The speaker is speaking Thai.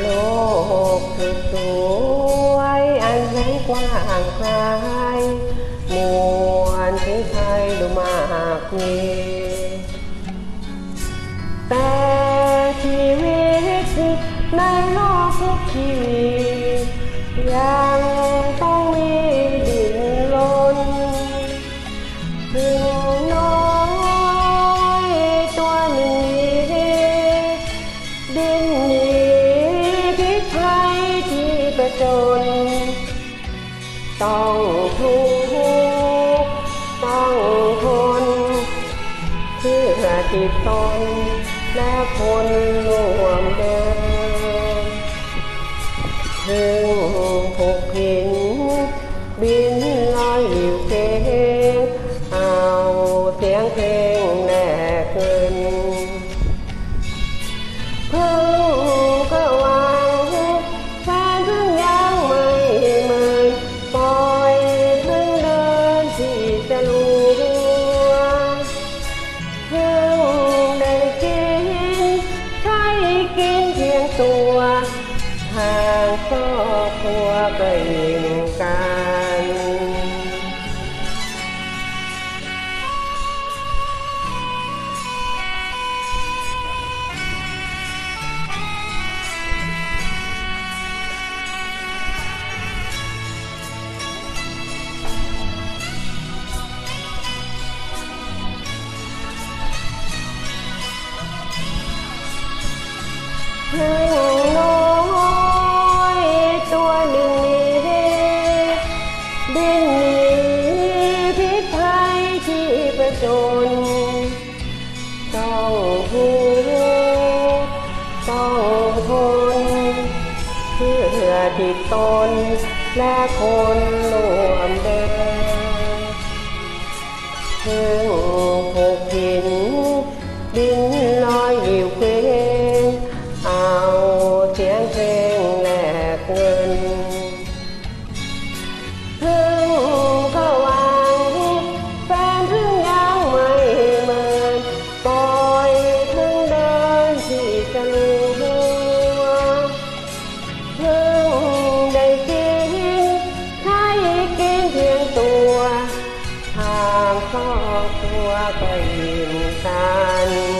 โลกคือสวยอันแสนกว้างไกลมวลที่ไทยดูมากมีแต่ชีวิตในโลกทุกทียา ระจน ต้องทุกข์ต้องทนเพื่อติดตนและคนร่วมเดินเธอ ตัว ทางครอบครัวก็ยิ่ง พึ่งน้อยตัวหนึ่งนี้ดิ้นหนีพิษภัยที่ประจนต้องทุกข์ต้องทนเพื่อติดตนและคนรวมเดิน ครอบครัวก็ยืนกัน